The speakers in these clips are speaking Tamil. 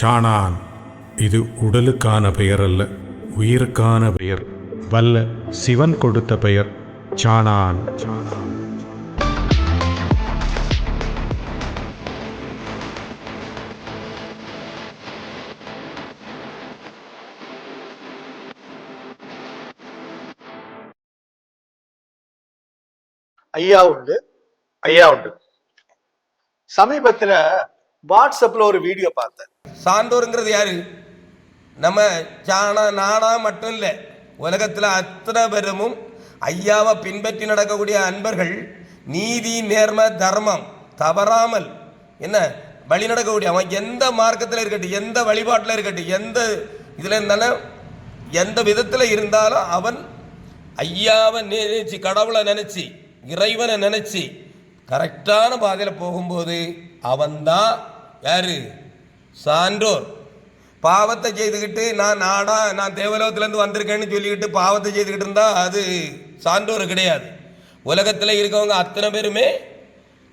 சாணான். இது உடலுக்கான பெயர் அல்ல உயிருக்கான பெயர். வல்ல சிவன் கொடுத்த பெயர் சாணான். சாணான் ஐயா உண்டு. ஐயா உண்டு. சமீபத்துல வாட்ஸ்அப்ல ஒரு வீடியோ பார்த்தேன். சான்றோருங்கிறது யாரு? நம்ம சாணா நானா மட்டும் இல்லை. உலகத்தில் அத்தனை பேரமும் ஐயாவை பின்பற்றி நடக்கக்கூடிய அன்பர்கள் நீதி நேர்ம தர்மம் தவறாமல் என்ன? வழி நடக்கக்கூடிய அவன் எந்த மார்க்கத்தில் இருக்கட்டும் எந்த வழிபாட்டில் இருக்கட்டும் எந்த இதில் இருந்தாலும் எந்த விதத்தில் இருந்தாலும் அவன் ஐயாவை நினைச்சு கடவுளை நினச்சி இறைவனை நினச்சி கரெக்டான பாதையில் போகும்போது அவன்தான் யார்? சான்றோர். பாவத்தை செய்துக்கிட்டு நான் நாடா நான் தேவலோகத்துலேருந்து வந்திருக்கேன்னு சொல்லிக்கிட்டு பாவத்தை செய்துக்கிட்டு இருந்தால் அது சான்றோர் கிடையாது. உலகத்தில் இருக்கவங்க அத்தனை பேருமே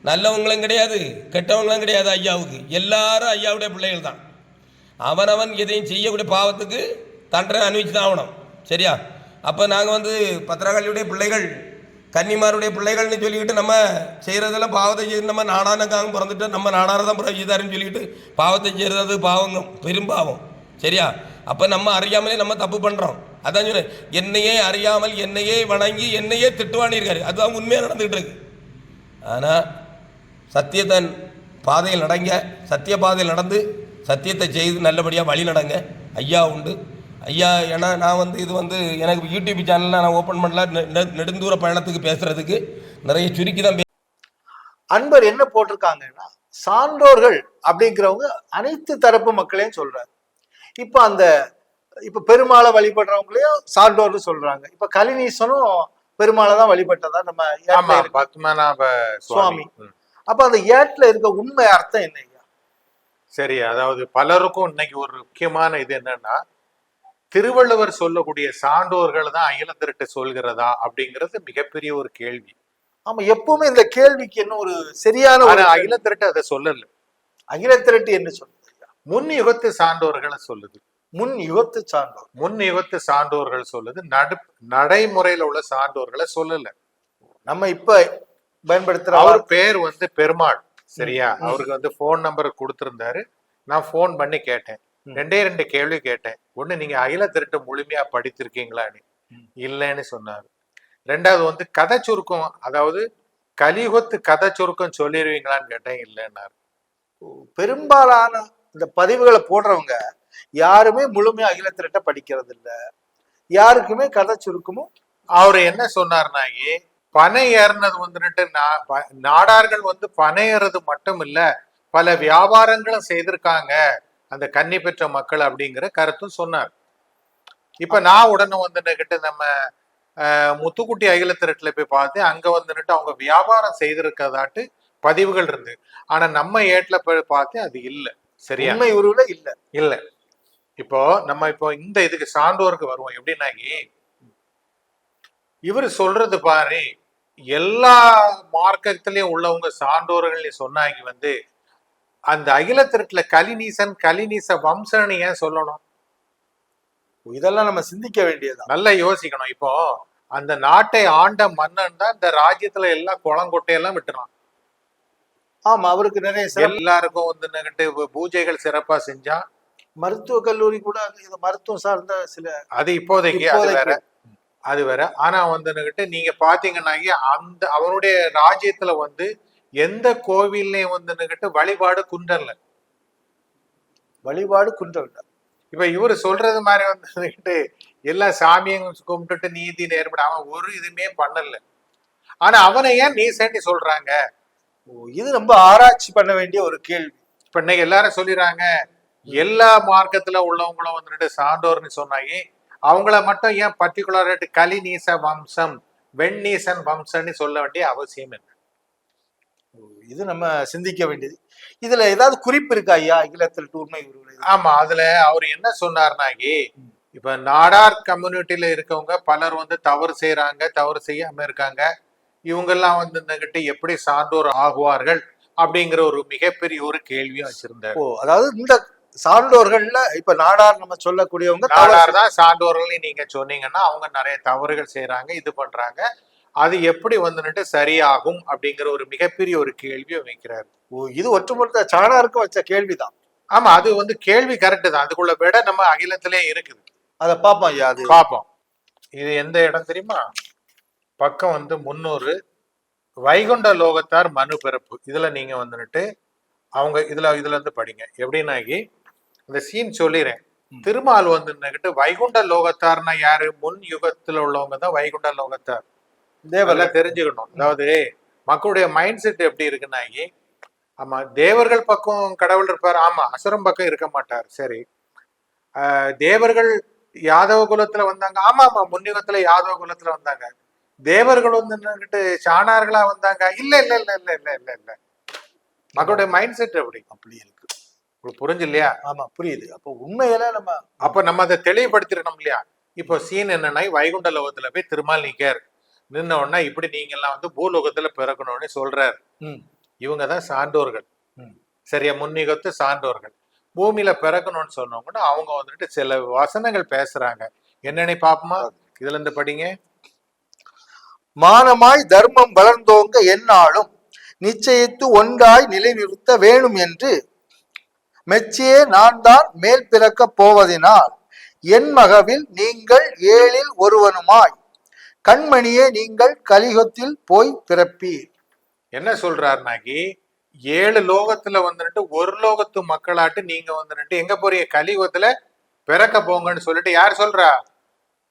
நல்லவங்களும் கிடையாது கெட்டவங்களும் கிடையாது ஐயாவுக்கு. எல்லாரும் ஐயாவுடைய பிள்ளைகள் தான் அவனவன் எதையும் செய்யக்கூடிய பாவத்துக்கு தண்டனை அனுபவிச்சு தான் ஆகணும். சரியா? அப்போ நாங்கள் வந்து பத்திரகாளியுடைய பிள்ளைகள் கன்னிமாருடைய பிள்ளைகள்னு சொல்லிக்கிட்டு நம்ம செய்கிறதெல்லாம் பாவத்தை செய்து நம்ம நாடானக்காக பிறந்துட்டு நம்ம நாடாரை தான் செய்தாருன்னு சொல்லிக்கிட்டு பாவத்தை செய்கிறது பாவங்க பெரும்பாவம் சரியா? அப்போ நம்ம அறியாமலே நம்ம தப்பு பண்ணுறோம் அதான் சொன்னேன். என்னையே அறியாமல் என்னையே வணங்கி என்னையே திட்டுவாணிருக்காரு அதுதான் உண்மையாக நடந்துகிட்டு இருக்கு. ஆனால் சத்தியத்தன் பாதையில் நடங்க. சத்திய பாதையில் நடந்து சத்தியத்தை செய்து நல்லபடியாக வழி நடங்க ஐயா உண்டு. ஐயா ஏன்னா நான் வந்து இது வந்து எனக்கு யூடியூப் சேனலில் நான் ஓப்பன் பண்ணல. நெ- நெ- நெடுந்தூர பயணத்துக்கு பேசுகிறதுக்கு நிறைய சுருக்கி தான் அன்பர் என்ன போட்டிருக்காங்கன்னா சான்றோர்கள் அப்படிங்கிறவங்க அனைத்து தரப்பு மக்களையும் சொல்றாரு. இப்ப அந்த இப்ப பெருமாளை வழிபடுறவங்களையும் சான்றோர்னு சொல்றாங்க. இப்ப கலினீசனும் பெருமாளை தான் வழிபட்டதா நம்ம சுவாமி. அப்ப அந்த ஏட்ல இருக்க உண்மை அர்த்தம் என்ன ஐயா? சரி அதாவது பலருக்கும் இன்னைக்கு ஒரு முக்கியமான இது என்னன்னா திருவள்ளுவர் சொல்லக்கூடிய சான்றோர்கள் தான் அகில திரட்டு சொல்கிறதா அப்படிங்கிறது மிகப்பெரிய ஒரு கேள்வி. ஆமா எப்பவுமே இந்த கேள்விக்கு என்ன ஒரு சரியான ஒரு ஆனா அகில திரட்டு அதை சொல்லல. அகில திரட்டு என்ன சொல்லுது முன் யுகத்து சான்றோர்களை சொல்லுது. முன் யுகத்து சான்றோர். முன் யுகத்து சான்றோர்கள் சொல்லுது. நடு நடைமுறையில உள்ள சான்றோர்களை சொல்லல. நம்ம இப்ப பயன்படுத்துற அவர் பேர் வந்து பெருமாள். சரியா. அவருக்கு வந்து ஃபோன் நம்பர் கொடுத்திருந்தாரு. நான் ஃபோன் பண்ணி கேட்டேன். ரெண்டே ரெண்டு கேள்வி கேட்டேன். ஒண்ணு நீங்க அகில திருட்டு முழுமையா படித்திருக்கீங்களான்னு. இல்லைன்னு சொன்னாரு. ரெண்டாவது வந்து கதை சுருக்கம் அதாவது கலியுகத்து கதை சுருக்கம் சொல்லிடுவீங்களான்னு கேட்டேன் இல்லைன்னாரு. பெரும்பாலான இந்த பதிவுகளை போடுறவங்க யாருமே முழுமையா அகில திரட்ட படிக்கிறது இல்ல யாருக்குமே கதை சுருக்கமும் அவர் என்ன சொன்னார்னாகி பனை ஏறினது வந்துட்டு நாடார்கள் வந்து பனை ஏறது மட்டும் இல்ல பல வியாபாரங்களும் செய்திருக்காங்க. அந்த கன்னி பெற்ற மக்கள் அப்படிங்கிற கருத்தும் சொன்னார். இப்ப நான் உடனே வந்துட்டு நம்ம முத்துக்குட்டி அகில திரட்டுல போய் பார்த்து அங்க வந்துட்டு அவங்க வியாபாரம் செய்திருக்கதாட்டு பதிவுகள் இருந்து ஆனா நம்ம ஏட்ல போய் பார்த்து அது இல்ல. சரியா? உண்மை உருவுல இல்ல. இல்ல. இப்போ நம்ம இப்போ இந்த இதுக்கு சான்றோருக்கு வருவோம். எப்படின்னாக்கி இவர் சொல்றது பாரு எல்லா மார்க்கத்திலயும் உள்ளவங்க சான்றோர்கள் சொன்னாங்க வந்து அந்த அகில திருட்டுல கலிநீசன் கலிநீச வம்சன்னு ஏன் சொல்லணும்? இதெல்லாம் நம்ம சிந்திக்க வேண்டியதுதான். நல்லா யோசிக்கணும். இப்போ அந்த நாட்டை ஆண்ட மன்னன் தான் இந்த ராஜ்யத்துல எல்லாம் குளங்கொட்டையெல்லாம் விட்டுறான். ஆமா அவருக்கு நிறைய எல்லாருக்கும் வந்து நின்னுட்டு பூஜைகள் சிறப்பா செஞ்சா மருத்துவ கல்லூரி கூட மருத்துவம் சார்ந்த சில அது இப்போதைக்கு அது வேற. அது வேற. ஆனா வந்துன்னுகிட்டு நீங்க பாத்தீங்கன்னாக்கி அந்த அவனுடைய ராஜ்யத்துல வந்து எந்த கோவில்லையும் வந்துன்னுகிட்டு வழிபாடு குன்றல்ல. வழிபாடு குன்றவில்லை இப்ப இவரு சொல்றது மாதிரி வந்துன்னுகிட்டு எல்லா சாமியும் கும்பிட்டுட்டு நீதி நேர்பட அவன் ஒரு இதுவுமே பண்ணல. ஆனா அவனை ஏன் நீ சேண்டி சொல்றாங்க? இது ரொம்ப ஆராய்ச்சி பண்ண வேண்டிய ஒரு கேள்வி. இப்ப இன்னைக்கு எல்லாரும் சொல்லிடுறாங்க எல்லா மார்க்கத்துல உள்ளவங்களும் வந்துட்டு சான்றோர்னு சொன்னாங்க அவங்கள மட்டும் ஏன் பர்டிகுலர் கலிநீச வம்சம் வெண்ணீசன் வம்சம்னு சொல்ல வேண்டிய அவசியம் என்ன? இது நம்ம சிந்திக்க வேண்டியது. இதுல ஏதாவது குறிப்பு இருக்கா ஐயா? அகிலத்தில் உருவுல ஆமா அதுல அவர் என்ன சொன்னார்னாகி இப்ப நாடார் கம்யூனிட்டியில இருக்கவங்க பலர் வந்து தவறு செய்யறாங்க தவறு செய்யாம இருக்காங்க. இவங்கெல்லாம் வந்து இருந்துகிட்டு எப்படி சான்றோர் ஆகுவார்கள்? அப்படிங்கிற ஒரு மிகப்பெரிய ஒரு கேள்வியும் வச்சிருந்தார். ஓ அதாவது இந்த சான்றோர்கள்ல இப்ப நாடார் நம்ம சொல்லக்கூடியவங்க நாடார் தான் சான்றோர்கள் நீங்க சொன்னீங்கன்னா அவங்க நிறைய தவறுகள் செய்றாங்க இது பண்றாங்க. அது எப்படி வந்துட்டு சரியாகும் அப்படிங்கிற ஒரு மிகப்பெரிய ஒரு கேள்வியை வைக்கிறாரு. ஓ, இது ஒட்டுமொத்த சாணாருக்கு வச்ச கேள்விதான். ஆமா அது வந்து கேள்வி கரெக்ட் தான். அதுக்குள்ள விட நம்ம அகிலத்திலே இருக்குது. அதை பார்ப்போம் ஐயா அது. பார்ப்போம் இது எந்த இடம் தெரியுமா? பக்கம் வந்து முன்னூறு வைகுண்ட லோகத்தார் மனு பிறப்பு. இதுல நீங்க வந்துட்டு அவங்க இதுல இதுல இருந்து படிங்க. எப்படின்னாகி இந்த சீன் சொல்லிடுறேன் திருமால் வந்து வைகுண்ட லோகத்தார்னா யாரு? முன் யுகத்துல உள்ளவங்க தான் வைகுண்ட லோகத்தார். இதெல்லாம் தெரிஞ்சுக்கணும். அதாவது மக்களுடைய மைண்ட் செட் எப்படி இருக்குன்னாகி ஆமா தேவர்கள் பக்கம் கடவுள் இருப்பார். ஆமா அசுரம் பக்கம் இருக்க மாட்டார். சரி. ஆஹ் தேவர்கள் யாதவ குலத்துல வந்தாங்க. ஆமா ஆமா முன்யுகத்துல யாதவ குலத்துல வந்தாங்க. தேவர்கள் வந்து நின்னுகிட்டு சாணார்களா வந்தாங்க. இல்ல இல்ல இல்ல இல்ல இல்ல இல்ல இல்ல. மக்களுடைய மைண்ட் செட் எப்படி? அப்படி இருக்கு. உங்களுக்கு புரிஞ்சு இல்லையா ஆமா புரியுது. அப்போ உண்மையில நம்ம அப்ப நம்ம அதை தெளிவுபடுத்திடணும் இல்லையா? இப்போ சீன் என்னன்னா வைகுண்ட லோகத்துல போய் திருமால் நிக்கார் நின்ன உடனே இப்படி நீங்க எல்லாம் வந்து பூலோகத்துல பிறக்கணும்னு சொல்றாரு. இவங்க தான் சான்றோர்கள். சரியா? முன்னிகத்து சான்றோர்கள். பூமியில பிறக்கணும்னு சொன்னவங்கன்னா அவங்க வந்துட்டு சில வசனங்கள் பேசுறாங்க. என்னன்னு பாப்போமா? இதுல இருந்து படிங்க. மானமாய் தர்மம் வளர்ந்தோங்க எந்நாளும் நிச்சயித்து ஒன்றாய் நிலைநிறுத்த வேணும் என்று மெச்சியே நான் தான் மேல் பிறக்கப் போவதினால் என் மகவில் நீங்கள் ஏழில் ஒருவனுமாய் கண்மணியே நீங்கள் கலியுகத்தில் போய் பிறப்பீர். என்ன சொல்றாருனாக்கி ஏழு லோகத்துல வந்துட்டு ஒரு லோகத்து மக்களாட்டு நீங்க வந்துட்டு எங்க போறீங்க? கலியுகத்துல பிறக்க போங்கன்னு சொல்லிட்டு யார் சொல்றா?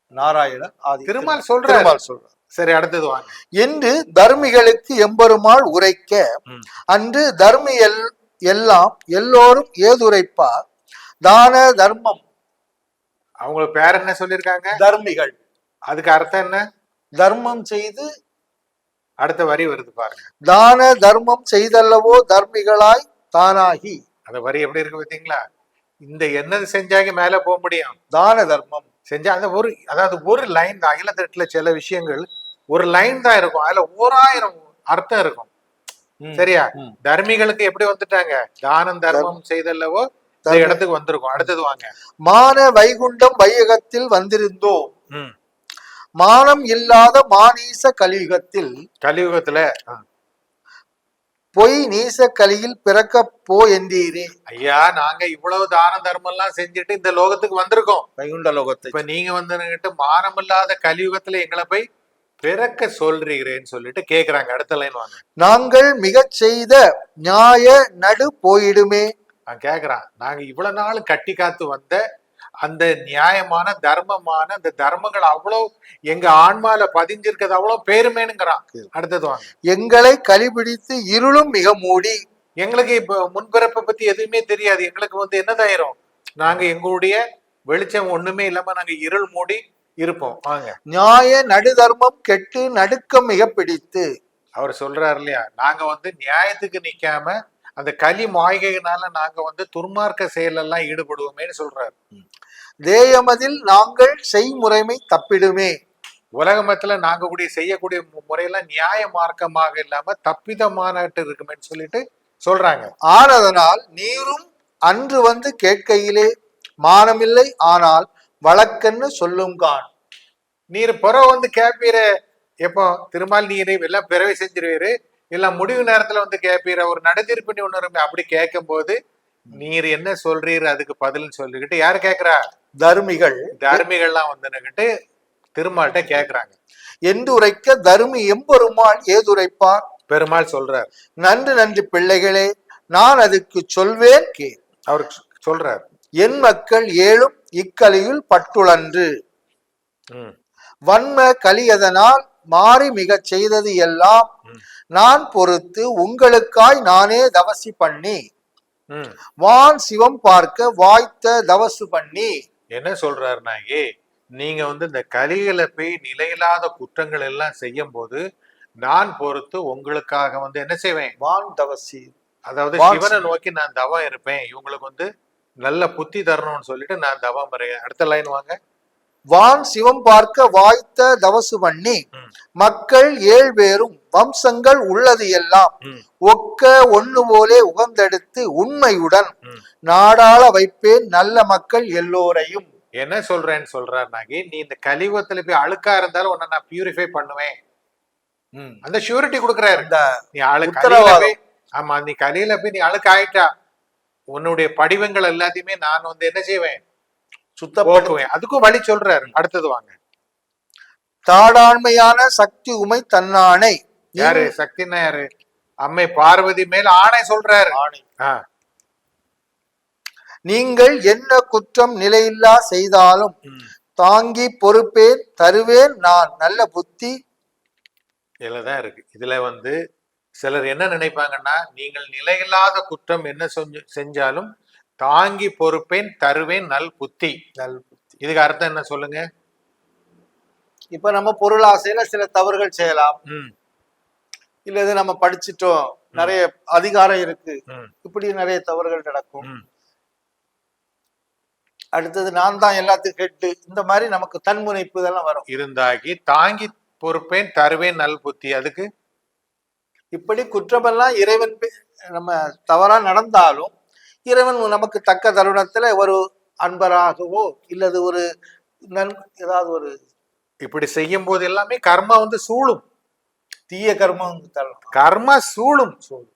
நாராயணன் ஆதி திருமால் சொல்றாரு. திருமால் சொல்றார். சரி அடுத்தது வாங்க. என்று தர்மிகளுக்கு எம்பெருமாள் உரைக்க. அன்று தர்மி எல் எல்லாம் எல்லோரும் ஏதுரைப்பார். தான தர்மம். அவங்களுக்கு பேர் என்ன சொல்லியிருக்காங்க? தர்மிகள். அதுக்கு அர்த்தம் என்ன? தர்மம் செய்து அடுத்த வரி வருது பாருங்க. தான தர்மம் செய்தல்லவோ தர்மிகளாய் தானாகி. அந்த வரி எப்படி இருக்கு பாத்தீங்களா இந்த என்னது செஞ்சாங்க மேல போக முடியும்? தான தர்மம். செஞ்சா அந்த ஒரு அதாவது ஒரு லைன் தான். அகிலத்தட்டுல சில விஷயங்கள் ஒரு லைன் தான் இருக்கும். அதுல ஓராயிரம் அர்த்தம் இருக்கும். சரியா. தர்மிகளுக்கு எப்படி வந்துட்டாங்க? தானம் தர்மம் செய்தல்லவோ. இடத்துக்கு வந்திருக்கும். அடுத்தது வாங்க. மான வைகுண்டம் வையகத்தில் வந்திருந்தோம். மானம் இல்லாத மானீச கலியுகத்தில் கலியுகத்துல பொய் நீச கலியில் பிறக்கப் போ என்றீரே ஐயா நாங்க இவ்வளவு தான தர்மம் எல்லாம் செஞ்சுட்டு இந்த லோகத்துக்கு வந்திருக்கோம். வைகுண்ட லோகத்தை இப்ப நீங்க வந்து மானமில்லாத கலியுகத்துல எங்களை போய் பிறக்க சொல்றீங்களேன்னு சொல்லிட்டு கேக்குறாங்க. அடுத்த லைன் வாங்க. நாங்கள் மிகச் செய்த நியாய நடு போயிடுமே. நான் கேக்குறான். நாங்க இவ்வளவு நாள் கட்டி காத்து வந்த அந்த நியாயமான தர்மமான அந்த தர்மங்கள் அவ்வளவு எங்க ஆன்மால பதிஞ்சிருக்கிறது அவ்வளவு பெருமைனுங்கிறான். அடுத்தது வாங்க. எங்களை கலிபிடித்து இருளும் மிக மூடி. எங்களுக்கு இப்ப முன்பிறப்பை பத்தி எதுவுமே தெரியாது. எங்களுக்கு வந்து என்னதாயிரும் நாங்க எங்களுடைய வெளிச்சம் ஒண்ணுமே இல்லாம நாங்க இருள் மூடி இருப்போம். வாங்க. நியாய நடுதர்மம் கெட்டு நடுக்கம் மிக பிடித்து. அவர் சொல்றாரு இல்லையா? நாங்க வந்து நியாயத்துக்கு நிக்காம அந்த களி மாய்கையினால நாங்க வந்து துர்மார்க்க செயலெல்லாம் ஈடுபடுவோமேன்னு சொல்றாரு. தேயமதில் நாங்கள் செய்முறைமை தப்பிடுமே. உலகமத்துல நாங்க கூடிய செய்யக்கூடிய முறையெல்லாம் நியாய மார்க்கமாக இல்லாம தப்பிதமானட்டு இருக்குமேன்னு சொல்லிட்டு சொல்றாங்க. ஆனதனால் நீரும் அன்று வந்து கேட்கையிலே மானமில்லை ஆனால் வழக்கன்னு சொல்லுங்கான் நீர் புற வந்து கேட்பீர எப்போ திருமால் நீரை எல்லாம் பிறவை செஞ்சிருவீரு எல்லாம் முடிவு நேரத்துல வந்து கேட்பீர ஒரு நடுத்தீர்ப்பு ஒண்ணு இருக்குமே அப்படி கேட்கும் போது நீர் என்ன சொல்றீர் அதுக்கு பதில்னு சொல்லிக்கிட்டு யாரு கேக்குறா? தர்மிகள். தர்மிகள்லாம் வந்துன்னுகிட்டு திருமால்கிட்ட கேக்குறாங்க. என்று உரைக்க தர்மி எம்பெருமாள் ஏதுரைப்பார்? பெருமாள் சொல்றார். நன்று நன்று பிள்ளைகளே நான் அதுக்கு சொல்வேன் கே அவர் சொல்றார். என் மக்கள் ஏழும் இக்கலியில் பட்டுழன்று ம், வன்ம கலியதனால் மாறி மிகச் செய்தது எல்லாம். நான் பொறுத்து உங்களுக்காய் நானே தவசி பண்ணி. வான் சிவம் பார்க்க வாய்த்த தவசு பண்ணி. என்ன சொல்றாருனாயே நீங்க வந்து இந்த கலிகளை போய் நிலையில்லாத குற்றங்கள் எல்லாம் செய்யும் போது நான் பொறுத்து உங்களுக்காக வந்து என்ன செய்வேன்? வான் தவசி. அதாவது வான் சிவனை நோக்கி நான் தவம் இருப்பேன். இவங்களுக்கு வந்து நல்ல புத்தி தரணும்னு சொல்லிட்டு நான் தவம் அடுத்த லைன் வாங்க. வான் சிவம் பார்க்க வாய்த்த தவசு பண்ணி. மக்கள் ஏழ் பேரும் வம்சங்கள் உள்ளது எல்லாம். ஒக்க ஒண்ணு போலே உகந்தெடுத்து உண்மையுடன். நாடாள வைப்பேன் நல்ல மக்கள் எல்லோரையும். என்ன சொல்றேன்னு சொல்றாரு நாகி? நீ இந்த கலியுகத்துல போய் அழுக்கா இருந்தாலும் உன்னை நான் பியூரிஃபை பண்ணுவேன். அந்த ஷூரிட்டி கொடுக்குறாரு. நீ அழுக்கு ஆமா நீ கலியில போய் நீ அழுக்கு ஆயிட்டா உன்னுடைய படிவங்கள் எல்லாத்தையுமே நான் வந்து என்ன செய்வேன்? சுத்தப்படுத்த. போக்குவேன் அதுக்கும் வழி சொல்றாரு. அடுத்தது வாங்க. தாடாண்மையான சக்தி உமை தன்னானை. யாரு? சக்தினா யாரு? அம்மை பார்வதி மேல் ஆணை சொல்றாரு. ஆணை. நீங்கள் என்ன குற்றம் நிலையில்லா செய்தாலும். தாங்கி பொறுப்பேன் தருவேன் நான் நல்ல புத்தி. இதுலதான் இருக்கு. இதுல வந்து சிலர் என்ன நினைப்பாங்கன்னா நீங்கள் நிலையில்லாத குற்றம் என்ன செஞ்சு- செஞ்சாலும் தாங்கி பொறுப்பேன் தருவேன் நல் புத்தி. நல் புத்தி. இதுக்கு அர்த்தம் என்ன சொல்லுங்க? இப்ப நம்ம பொருளாசையில சில தவறுகள் செய்யலாம். இல்ல இது நம்ம படிச்சிட்டோம் நிறைய அதிகாரம் இருக்கு. இப்படி நிறைய தவறுகள் நடக்கும். அடுத்தது நான் தான் எல்லாத்துக்கும் ஹெட்டு இந்த மாதிரி நமக்கு தன்முனைப்பு இதெல்லாம் வரும். இருந்தாகி தாங்கி பொறுப்பேன் தருவேன் நல் புத்தி. அதுக்கு? இப்படி குற்றமெல்லாம் இறைவன் நம்ம தவறா நடந்தாலும் இறைவன் நமக்கு தக்க தருணத்துல ஒரு அன்பராகவோ இல்லது ஒரு நன் ஏதாவது ஒரு இப்படி செய்யும் போது எல்லாமே கர்மா வந்து சூழும். தீய கர்மம் கர்மா சூழும்.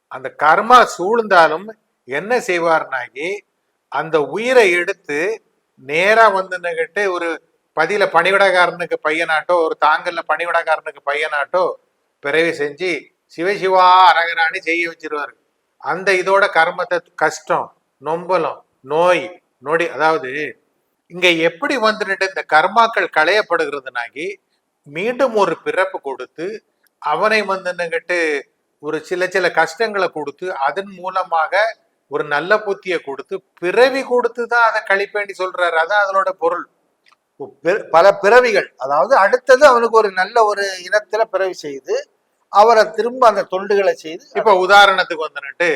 அந்த கர்மா சூழ்ந்தாலும் என்ன செய்வார்னாகி அந்த உயிரை எடுத்து நேரா வந்து நின்னுகிட்டு ஒரு பதில பணிவிடக்காரனுக்கு பையனாட்டோ ஒரு தாங்கல்ல பணிவிடக்காரனுக்கு பையனாட்டோ பிறவி செஞ்சு சிவசிவா அரகராணி செய்ய வச்சிருவாரு. அந்த இதோட கர்மத்தை கஷ்டம் நொம்பலம் நோய் நொடி அதாவது இங்க எப்படி வந்துட்டு இந்த கர்மாக்கள் களையப்படுகிறதுனாகி மீண்டும் ஒரு பிறப்பு கொடுத்து அவனை வந்துன்னுங்கிட்டு ஒரு சில சில கஷ்டங்களை கொடுத்து அதன் மூலமாக ஒரு நல்ல புத்தியை கொடுத்து பிறவி கொடுத்து தான் அதை கழிப்பேண்டி சொல்றாரு. அதான் அதனோட பொருள். பிற- பல பிறவிகள் அதாவது அடுத்தது அவனுக்கு ஒரு நல்ல ஒரு இனத்துல பிறவி செய்து அவரை திரும்ப அந்த தொண்டுகளை செய்து இப்ப உதாரணத்துக்கு வந்துட்டு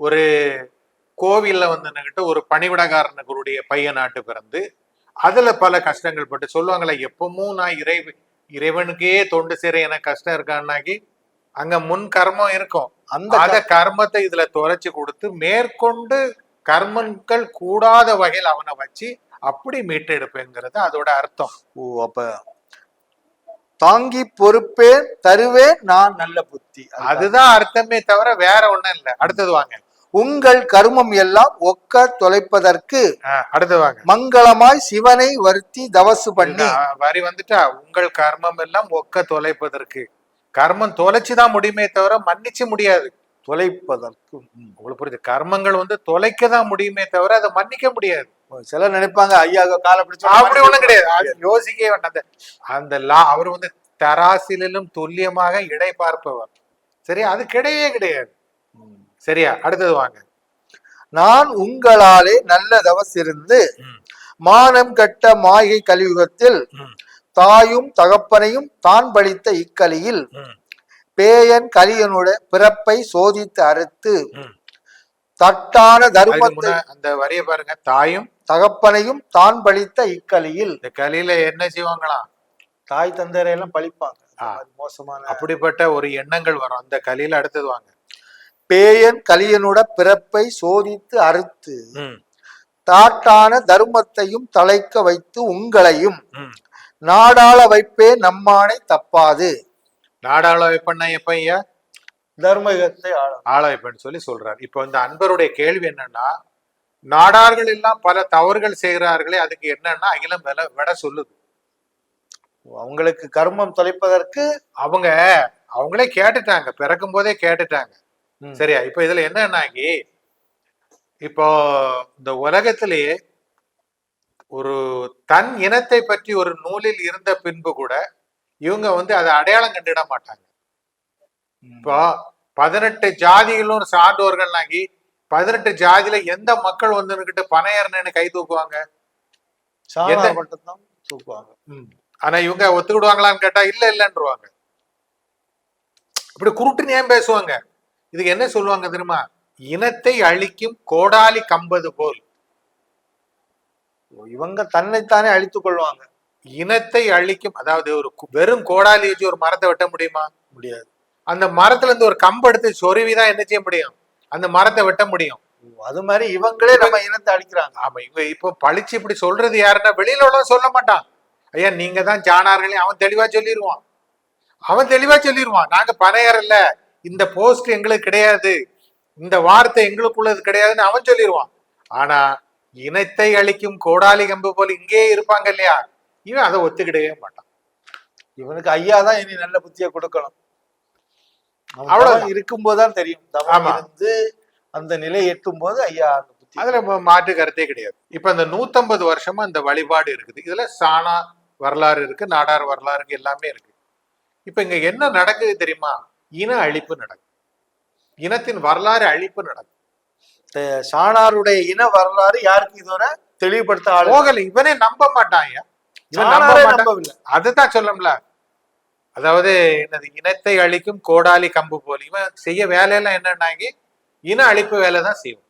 ஒரு கோவில்ல வந்து நின்னுகிட்டு ஒரு பணிவிடக்காரனுக்குடைய பையனாட்டு பிறந்து அதுல பல கஷ்டங்கள் பட்டு சொல்லுவாங்களே எப்பவும் நான் இறை இறைவனுக்கே தொண்டு செய்ற எனக்கு கஷ்டம் இருக்கான்னாக்கி அங்க முன் கர்மம் இருக்கும். அந்த அத கர்மத்தை இதுல தொலைச்சு கொடுத்து மேற்கொண்டு கர்மங்கள் கூடாத வகையில் அவனை வச்சு அப்படி மீட்டெடுப்பேங்கிறது அதோட அர்த்தம். ஓ அப்ப தாங்கி பொறுப்பேன் தருவேன் நான் நல்ல புத்தி. அதுதான் அர்த்தமே தவிர வேற ஒண்ணும் இல்ல. அடுத்தது வாங்க. உங்கள் கருமம் எல்லாம் ஒக்க தொலைப்பதற்கு. ஆ, அடுத்தது வாங்க. மங்களமாய் சிவனை வருத்தி தவசு பண்ணி. வரி வந்துட்டா. உங்கள் கர்மம் எல்லாம் ஒக்க தொலைப்பதற்கு. கர்மம் தொலைச்சுதான் முடியுமே தவிர மன்னிச்சு முடியாது. தொலைப்பதற்கு. உங்களுக்கு புரியுது. கர்மங்கள் வந்து தொலைக்க தான் முடியுமே தவிர அதை மன்னிக்க முடியாது. சிலர் நினைப்பாங்க ஐயா காலை பிடிச்சு அப்படி ஒண்ணும் கிடையாது. யோசிக்கவே வேண்டாம். அந்த அந்த லா அவர் வந்து தராசிலும் துல்லியமாக இடை பார்ப்பவர். சரி அது கிடையவே கிடையாது. சரியா? அடுத்தது வாங்க. நான் உங்களாலே நல்ல தவசிருந்து ம். மானம் கட்ட மாயை கலியுகத்தில். தாயும் தகப்பனையும் தான் பழித்த இக்கலியில். பேயன் கலியனுட பிறப்பை சோதித்து அறுத்து. தட்டான தர்மத்தை அந்த வரிய பாருங்க. தாயும் தகப்பனையும் தான் பழித்த இக்கலியில் இந்த கலியில என்ன செய்வாங்களாம்? தாய் தந்தையரை எல்லாம் பழிப்பாங்க மோசமான அப்படிப்பட்ட ஒரு எண்ணங்கள் வரும். அந்த கலியில அடுத்தது வாங்க. பேயன் கலியனுட பிறப்பை சோதித்து அறுத்து. தாட்டான தர்மத்தையும் தலைக்க வைத்து உங்களையும். நாடாள வைப்பே நம்மானை தப்பாது நாடாள வைப்பண்ணா எப்ப ஐயா தர்மயுகத்தை ஆள வைப்பேன்னு சொல்லி சொல்றாரு இப்போ இந்த அன்பருடைய கேள்வி என்னன்னா நாடார்கள் எல்லாம் பல தவறுகள் செய்கிறார்களே அதுக்கு என்னன்னா அகிலம் வில விட சொல்லுது அவங்களுக்கு கர்மம் தொலைப்பதற்கு அவங்க அவங்களே கேட்டுட்டாங்க பிறக்கும் போதே கேட்டுட்டாங்க. சரியா? இப்போ இதுல என்னன்னாகி இப்போ இந்த உலகத்திலேயே ஒரு தன் இனத்தை பற்றி ஒரு நூலில் இருந்த பின்பு கூட இவங்க வந்து அதை அடையாளம் கண்டிட மாட்டாங்க. இப்போ பதினெட்டு ஜாதிகளும் சான்றோர்கள்னாகி பதினெட்டு ஜாதியில எந்த மக்கள் வந்து பனையர்னு கை தூக்குவாங்க? தூக்குவாங்க. ஆனா இவங்க ஒத்துக்கிடுவாங்களான்னு கேட்டா இல்ல இல்லன்றுவாங்க. இப்படி குருட்டுன்னு ஏன் பேசுவாங்க? இதுக்கு என்ன சொல்லுவாங்க தெரியுமா? இனத்தை அழிக்கும் கோடாலி கம்பது போல். இவங்க தன்னைத்தானே அழித்துக் கொள்வாங்க. இனத்தை அழிக்கும் அதாவது ஒரு வெறும் கோடாலி வச்சு ஒரு மரத்தை வெட்ட முடியுமா? முடியாது. அந்த மரத்துல இருந்து ஒரு கம்பு எடுத்து சொருவிதான் என்ன செய்ய முடியும்? அந்த மரத்தை வெட்ட முடியும். அது மாதிரி இவங்களே நம்ம இனத்தை அழிக்கிறாங்க. ஆமா இவங்க இப்போ பழிச்சு இப்படி சொல்றது யாருன்னா வெளியில உள்ள சொல்ல மாட்டான். ஐயா நீங்க தான் ஜானார்களே அவன் தெளிவா சொல்லிடுவான் அவன் தெளிவா சொல்லிடுவான் நாங்க பனையர் இல்ல இந்த போஸ்ட் எங்களுக்கு கிடையாது. இந்த வார்த்தை எங்களுக்குள்ளது கிடையாதுன்னு அவன் சொல்லிடுவான் ஆனா இனத்தை அழிக்கும் கோடாலி கம்பு போல இங்கே இருப்பாங்க இல்லையா? இவன் அதை ஒத்துக்கிடவே மாட்டான். இவனுக்கு ஐயா தான் இனி நல்ல புத்தியை கொடுக்கணும். அவன் அவ்வளவுதான். தவம் இருக்கும்போது தான் தெரியும். இருந்து அந்த நிலை எட்டும் போது ஐயா அதுல மாற்று கருத்தே கிடையாது. இப்ப இந்த நூத்தம்பது வருஷமா இந்த வழிபாடு இருக்குது. இதுல சாணா வரலாறு இருக்கு நாடார் வரலாறு இருக்கு, எல்லாமே இருக்கு. இப்ப இங்க என்ன நடக்குது தெரியுமா? இன அழிப்பு நடக்குது இனத்தின் வரலாறு அழிப்பு நடக்குது இந்த சாணாருடைய இன வரலாறு யாருக்கு இதுவரை தெளிவுபடுத்த போகல. இவனே நம்ப மாட்டான் ஐயா. இவன் நம்ப நம்பவில்லை. அதுதான் சொல்லம்ல. அதாவது என்னது? இனத்தை அழிக்கும் கோடாலி கம்பு போல். இவன் செய்ய வேலையெல்லாம் என்னன்னாக்கி இன அழிப்பு வேலை தான் செய்வான்.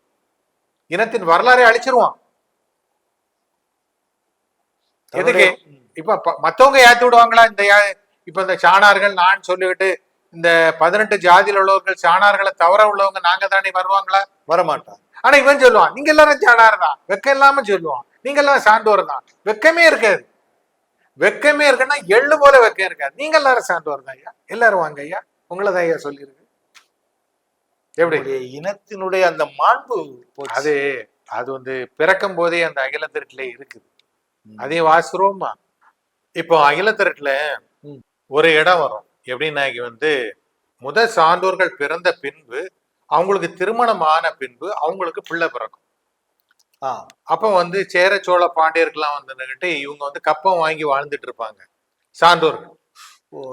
இனத்தின் வரலாறை அழிச்சிருவான். எதுக்கு? இப்ப மத்தவங்க ஏத்தி விடுவாங்களா? இந்த இப்ப இந்த சாணார்கள் நான் சொல்லிவிட்டு இந்த பதினெட்டு ஜாதியில் உள்ளவர்கள் சாணார்களை தவற உள்ளவங்க நாங்க தானே வருவாங்களா? வரமாட்டான் ஆனா இவன் சொல்லுவான் நீங்க எல்லாரும் சாணார் தான். வெக்கம் இல்லாம சொல்லுவான் நீங்க எல்லாம் சான்றோர் தான். வெக்கமே இருக்காது. வெக்கமே இருக்குன்னா எள்ளு போல வெக்கம் இருக்காது. நீங்க எல்லாரும் சான்றோர் தான் ஐயா. எல்லாரும் வாங்க ஐயா. உங்களை தான் ஐயா சொல்லியிருக்கு. எப்படி? இனத்தினுடைய அந்த மாண்பு. அது அது வந்து பிறக்கும் போதே அந்த அகிலத்திரட்டுல இருக்குது. அதையும் வாசுறோமா இப்போ அகிலத்திரட்டுல ம். ஒரு இடம் வரும். எப்படின்னாக்கி வந்து முத சான்றோர்கள் பிறந்த பின்பு அவங்களுக்கு திருமணம் ஆன பின்பு அவங்களுக்கு பிள்ளை பிறக்கும். அப்ப வந்து சேர சோழ பாண்டியர்கள்லாம் வந்துன்னுகிட்டு இவங்க வந்து கப்பம் வாங்கி வாழ்ந்துட்டு இருப்பாங்க சான்றோர்கள்.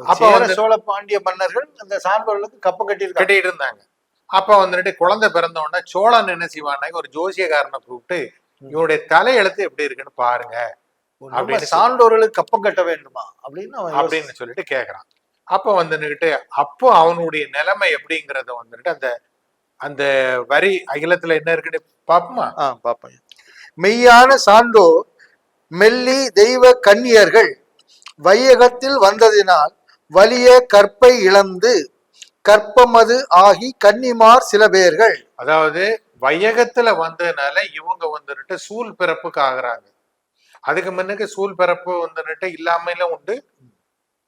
அப்ப வந்து- சோழ பாண்டிய மன்னர்கள் அந்த சான்றோர்களுக்கு கப்பம் கட்டியிருக்காங்க. கட்டிட்டு இருந்தாங்க அப்ப வந்துட்டு குழந்தை பிறந்த உடனே சோழன் என்ன செய்வான்னாக்க ஒரு ஜோசியக்காரனை கூப்பிட்டு இவனுடைய தலையெழுத்து எப்படி இருக்குன்னு பாருங்க. அப்படின்னு சான்றோர்களுக்கு கப்பம் கட்ட வேண்டுமா? அப்படின்னு அப்படின்னு சொல்லிட்டு கேக்குறான். அப்ப வந்துன்னுகிட்டு அப்போ அவனுடைய நிலைமை எப்படிங்கிறத வந்துட்டு அந்த அந்த வரி அகிலத்துல என்ன இருக்குன்னு பாப்போமா ஆ பாப்பேன் மெய்யான சான்றோர் மெல்லி தெய்வ கன்னியர்கள் வையகத்தில் வந்ததினால் வலிய கற்பை இழந்து கற்பமது ஆகி கன்னிமார் சில பேர்கள். அதாவது வையகத்துல வந்ததுனால இவங்க வந்துட்டு சூழ் பிறப்புக்கு ஆகுறாங்க. அதுக்கு முன்னுக்கு சூழ் பிறப்பு வந்துட்டு இல்லாமல உண்டு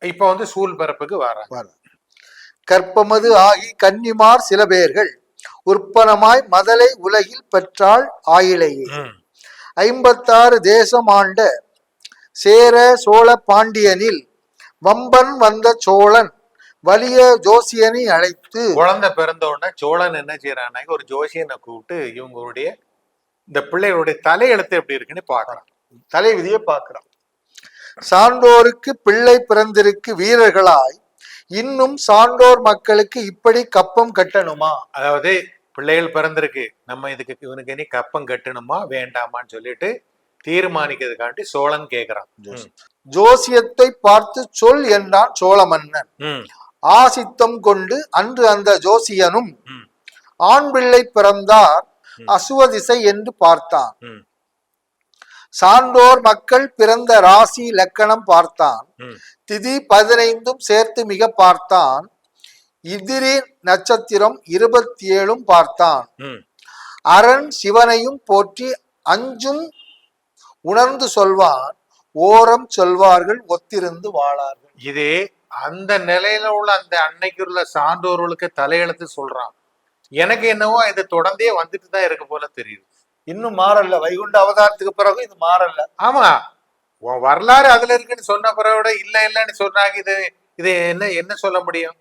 இப்ப வந்து சூழ் பிறப்புக்கு வராங்க கற்பமது ஆகி கன்னிமார் சில பேர்கள் உற்பனமாய் மதலை உலகில் பெற்றாள் ஆயிழையே ஐம்பத்தாறு தேசம் ஆண்ட சேர சோழ பாண்டியனில் வம்பன் வந்த சோழன் வலிய ஜோசியனை அழைத்து குழந்தை பிறந்த உடனே சோழன் என்ன செய்யறான்னாக்க ஒரு ஜோசியனை கூப்பிட்டு இவங்களுடைய இந்த பிள்ளைகளுடைய தலையெழுத்து எப்படி இருக்குன்னு பாக்குறான் தலைவிதியை பார்க்கிறான். சான்றோருக்கு பிள்ளை பிறந்திருக்கு வீரர்களாய் இன்னும் சான்றோர் மக்களுக்கு இப்படி கப்பம் கட்டணுமா அதாவது பிள்ளைகள் பிறந்திருக்கு நம்ம இதுக்கு இவனுக்கு இனி கப்பம் கட்டணுமா வேண்டாமான்னு சொல்லிட்டு தீர்மானிக்கிறதுக்காண்டி சோழன் கேக்குறான். ஜோசியத்தை பார்த்து சொல் என்றான் சோழ மன்னன் ஆசித்தம் கொண்டு அன்று அந்த ஜோசியனும். ஆண் பிள்ளை பிறந்தார் அசுவதிசை என்று பார்த்தான். சான்றோர் மக்கள் பிறந்த ராசி லக்கணம் பார்த்தான். திதி பதினைந்தும் சேர்த்து மிக பார்த்தான். இதிரி நட்சத்திரம் இருபத்தி ஏழும் பார்த்தான். அரண் சிவனையும் போற்றி அஞ்சும் உணர்ந்து சொல்வான். ஓரம் சொல்வார்கள் ஒத்திருந்து வாழார்கள். இது அந்த நிலையில உள்ள அந்த அன்னைக்கு உள்ள சான்றோர்களுக்கு தலையெழுத்து சொல்றான். எனக்கு என்னவோ இது தொடர்ந்தே வந்துட்டு தான் இருக்கு போல தெரியுது. இன்னும் மாறல. வைகுண்ட அவதாரத்துக்கு பிறகு இது மாறல. ஆமா. உன் வரலாறு அதுல இருக்குன்னு சொன்ன பிறகு இல்ல இல்லன்னு சொன்னாங்க. இது இது என்ன என்ன சொல்ல முடியும்?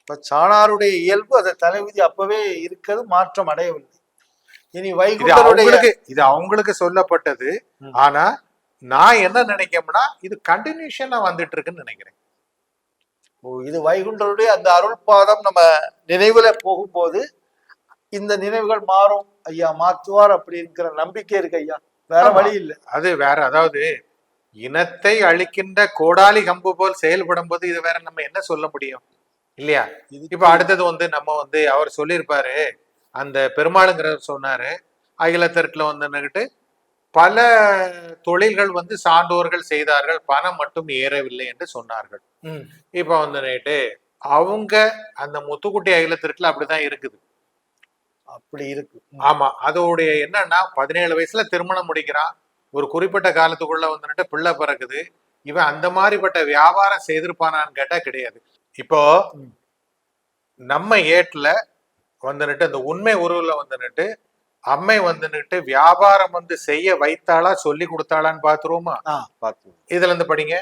இப்ப சாணாருடைய இயல்பு அந்த தலைவிதி அப்பவே இருக்கிறது மாற்றம் அடையவில்லை. இனி வைகுண்டருடைய இது அவங்களுக்கு சொல்லப்பட்டது. ஆனா நான் என்ன நினைக்கிறேன்னா இது கண்டினியூஷனா வந்துட்டு இருக்குன்னு நினைக்கிறேன். ஓ, இது வைகுண்டருடைய அந்த அருள் பாதம் நம்ம நினைவுல போகும்போது இந்த நினைவுகள் மாறும். ஐயா மாத்துவார் அப்படிங்கிற நம்பிக்கை இருக்கு ஐயா. வேற. வழி இல்லை. அது வேற அதாவது இனத்தை அழிக்கின்ற கோடாலி கம்பு போல் செயல்படும் போது இது வேற நம்ம என்ன சொல்ல முடியும்? இல்லையா? இப்ப அடுத்தது வந்து நம்ம வந்து அவர் சொல்லியிருப்பாரு அந்த பெருமாளுங்கிறவர் சொன்னாரு அகிலத்தருக்குல வந்து நின்னுகிட்டு பல தொழில்கள் வந்து சான்றோர்கள் செய்தார்கள் பணம் மட்டும் ஏறவில்லை என்று சொன்னார்கள். இப்ப வந்து அவங்க அந்த முத்துக்குட்டி அகிலத்திற்குல அப்படிதான் இருக்குது. அப்படி இருக்கு. ஆமா. அதோடைய என்னன்னா பதினேழு வயசுல திருமணம் முடிக்கிறான். ஒரு குறிப்பிட்ட காலத்துக்குள்ள வந்துட்டு பிள்ளை பிறக்குது. இவன் அந்த மாதிரிப்பட்ட வியாபாரம் செய்திருப்பானான்னு கேட்டா கிடையாது. இப்போ. நம்ம ஏட்ல வந்துட்டு அந்த உண்மை உருவுல வந்துட்டு அம்மை வந்துட்டு வியாபாரம் வந்து செய்ய வைத்தாளா சொல்லி கொடுத்தாளான்னு பாத்துருவோமா? பார்த்து இதுல இருந்து படிங்க.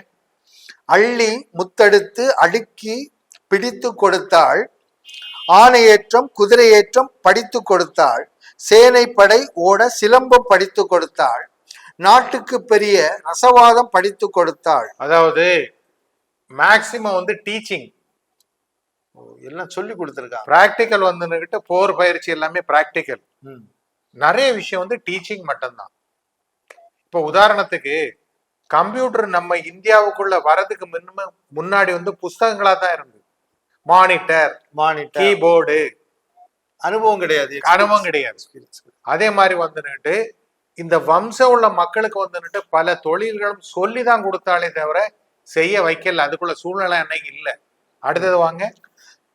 அள்ளி முத்தெடுத்து அடுக்கி பிடித்து கொடுத்தாள். ஆணையேற்றம் குதிரையேற்றம் படித்து கொடுத்தாள். சேனைப்படை ஓட சிலம்பம் படித்து கொடுத்தாள். நாட்டுக்கு பெரிய ரசவாதம் படித்து கொடுத்தாள். அதாவது மேக்சிமம் வந்து டீச்சிங் எல்லாம் சொல்லி கொடுத்துருக்காங்க. பிராக்டிக்கல் வந்துன்னுகிட்ட போர் பயிற்சி எல்லாமே பிராக்டிக்கல் நிறைய விஷயம் வந்து டீச்சிங் மட்டும்தான். இப்போ உதாரணத்துக்கு கம்ப்யூட்டர் நம்ம இந்தியாவுக்குள்ள வரதுக்கு முன்னாடி வந்து புஸ்தகங்களா தான் இருந்தது. மானிட்டர் மானிட்டர் கீபோர்டு அனுபவம் கிடையாது. அனுபவம் கிடையாது. அதே மாதிரி வந்துட்டு இந்த வம்சம் உள்ள மக்களுக்கு வந்துட்டு பல தொழில்களும் சொல்லி தான் கொடுத்தாலே தவிர செய்ய வைக்கல. அதுக்குள்ள சூழ்நிலை அன்னைக்கு இல்ல. அடுத்தது வாங்க.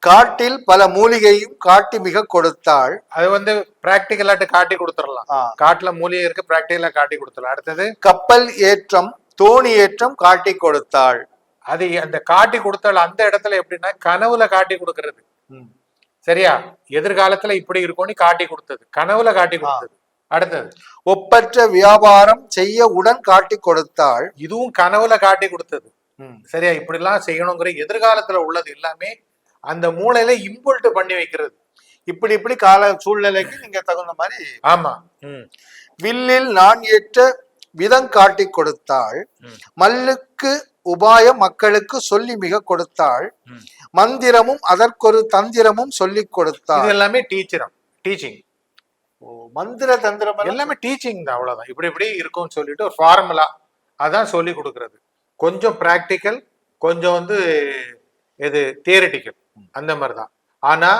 காட்டில் பல மூலிகையும் காட்டி மிக கொடுத்தாள். அது வந்து பிராக்டிக்கலாட்டு காட்டி கொடுத்துடலாம். காட்டுல மூலிகை இருக்கு பிராக்டிக்கலா காட்டி கொடுத்துடலாம். அடுத்தது? கப்பல் ஏற்றம் தோணி ஏற்றம் காட்டி கொடுத்தாள். அது அந்த காட்டி கொடுத்தால் அந்த இடத்துல எப்படின்னா கனவுல காட்டி கொடுக்கறது. சரியா? எதிர்காலத்துல இப்படி இருக்கும்னு காட்டி கொடுத்தது. கனவுல காட்டி கொடுத்தது. அடுத்தது. ஒப்பற்ற வியாபாரம் செய்ய உடன் காட்டி கொடுத்தாள் இதுவும் கனவுல காட்டி கொடுத்தது. சரியா? இப்படிலாம் செய்யணுங்கிற எதிர்காலத்துல உள்ளது எல்லாமே அந்த மூளையில இம்புல்ட் பண்ணி வைக்கிறது. இப்படி இப்படி கால சூழ்நிலைக்கு நீங்க தகுந்த மாதிரி ஆமா. வில்லில் நான் ஏற்ற விதம் காட்டி கொடுத்தாள் ம். மல்லுக்கு உபாய மக்களுக்கு சொல்லி மிக கொடுத்தாள். மந்திரமும் அதற்கொரு தந்திரமும் சொல்லி இது கொடுத்தாள் எல்லாமே டீச்சரம் டீச்சிங். ஓ, மந்திர தந்திரம் எல்லாம் டீச்சிங் தான் அவ்வளவுதான். இப்படி இப்படி இருக்கும்னு சொல்லிட்டு ஒரு ஃபார்முலா அதான் சொல்லி கொடுக்கறது. கொஞ்சம் பிராக்டிக்கல் கொஞ்சம் வந்து இது தியரிட்டிக்கல் அந்த மாதிரி தான் ஆனா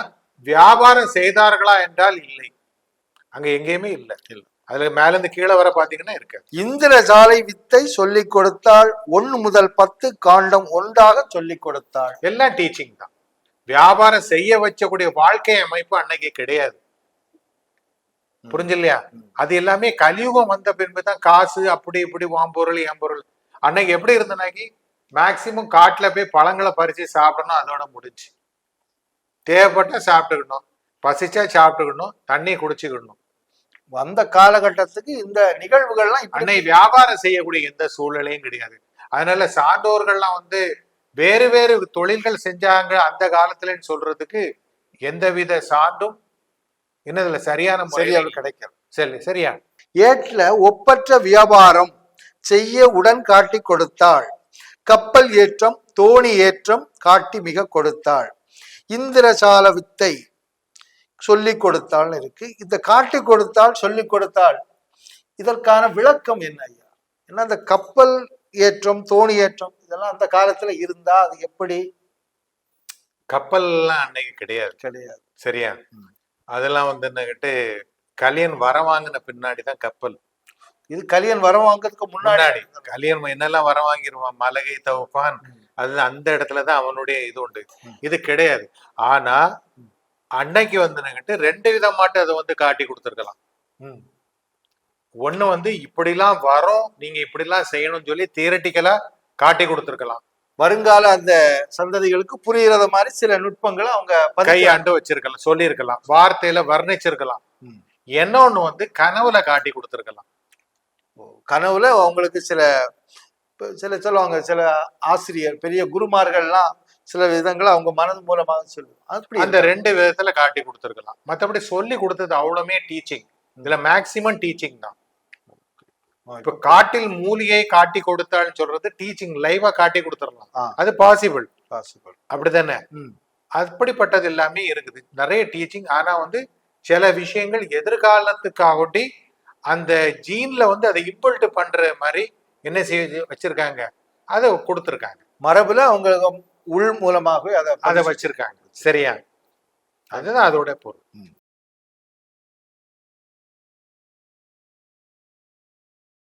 வியாபாரம் செய்தார்களா என்றால் இல்லை. அங்க எங்கேயுமே இல்லை. அதுல மேல இருந்து கீழே வர பாத்தீங்கன்னா இருக்கு இந்திரஜாலை வித்தை சொல்லி கொடுத்தாள். ஒன்னு முதல் பத்து காண்டம் ஒன்றாக சொல்லி கொடுத்தாள். எல்லாம் டீச்சிங் தான். வியாபாரம் செய்ய வச்சக்கூடிய வாழ்க்கை அமைப்பு அன்னைக்கு கிடையாது. புரிஞ்சில்லையா? அது எல்லாமே கலியுகம் வந்த பின்பு தான் காசு அப்படி இப்படி வாம்பொருள் ஏம்பொருள் அன்னைக்கு எப்படி இருந்தனாக்கி மேக்சிமம் காட்டுல போய் பழங்களை பறிச்சு சாப்பிடணும் அதோட முடிஞ்சு. தேவைப்பட்டா சாப்பிட்டுக்கணும். பசிச்சா சாப்பிட்டுக்கணும் தண்ணி குடிச்சுக்கணும். அந்த காலகட்டத்துக்கு இந்த நிகழ்வுகள்லாம் அன்னை வியாபாரம் செய்யக்கூடிய எந்த சூழ்நிலையும் கிடையாது. அதனால சான்றோர்கள்லாம் வந்து வேறு வேறு தொழில்கள் செஞ்சாங்க அந்த காலத்துலன்னு சொல்றதுக்கு எந்தவித சான்றும் என்னதுல சரியான முறையில் கிடைக்கும் சரி சரியா? ஏட்ல ஒப்பற்ற வியாபாரம் செய்ய உடன் காட்டி கொடுத்தாள். கப்பல் ஏற்றம் தோணி ஏற்றம் காட்டி மிக கொடுத்தாள். இந்திரசால வித்தை சொல்லி கொடுத்தாள்னு இருக்கு. இந்த காட்டி கொடுத்தாள் சொல்லி கொடுத்தாள். இதற்கான விளக்கம் என்ன ஐயா? ஏன்னா அந்த கப்பல் ஏற்றம் தோணி ஏற்றம் இதெல்லாம் அந்த காலத்துல இருந்தா அது எப்படி? கப்பல்லாம் அன்னைக்கு கிடையாது. கிடையாது. சரியா? அதெல்லாம் வந்து என்னகிட்டு கலியன் வர வாங்கின பின்னாடி தான் கப்பல். இது கலியன் வர வாங்கிறதுக்கு முன்னாடி கலியன் என்னெல்லாம் வர வாங்கிருவான் மலகை தவப்பான். அது அந்த இடத்துல தான் அவனுடைய இது உண்டு. இது கிடையாது. ஆனா அன்னைக்கு வந்து என்னகிட்டு ரெண்டு விதமாட்டு அதை வந்து காட்டி கொடுத்துருக்கலாம். ஒண்ணு வந்து இப்படிலாம் வரும் நீங்க இப்படிலாம் செய்யணும்னு சொல்லி தியரட்டிக்கலா காட்டி கொடுத்துருக்கலாம் வருங்கால அந்த சந்ததிகளுக்கு புரிகிறத மாதிரி சில நுட்பங்களை அவங்க கையாண்டு வச்சிருக்கலாம் சொல்லியிருக்கலாம் வார்த்தையில வர்ணிச்சிருக்கலாம் ம். இன்னொன்னு வந்து கனவுல காட்டி கொடுத்துருக்கலாம் கனவுல அவங்களுக்கு சில சில சொல்லுவாங்க சில ஆசிரியர் பெரிய குருமார்கள்லாம் சில விதங்களை அவங்க மனது மூலமாக சொல்லுவாங்க அப்படி அந்த ரெண்டு விதத்துல காட்டி கொடுத்துருக்கலாம். மத்தபடி சொல்லி கொடுத்தது அவ்வளவுமே டீச்சிங் இதுல மேக்சிமம் டீச்சிங் தான். இப்ப காட்டில் மூலிகை காட்டி கொடுத்தான்னு சொல்றது டீச்சிங் லைவா காட்டி கொடுத்துடலாம். அது பாசிபிள் பாசிபிள் அப்படிதானே ம். அப்படிப்பட்டது எல்லாமே இருக்குது. நிறைய டீச்சிங் ஆனா வந்து சில விஷயங்கள் எதிர்காலத்துக்காகட்டி அந்த ஜீன்ல வந்து அதை இம்பல்ட் பண்ற மாதிரி என்ன செய்ய வச்சிருக்காங்க? அதை கொடுத்துருக்காங்க. மரபுல அவங்க உள் மூலமாகவே அதை அதை வச்சிருக்காங்க. சரியா? அதுதான் அதோட பொருள்.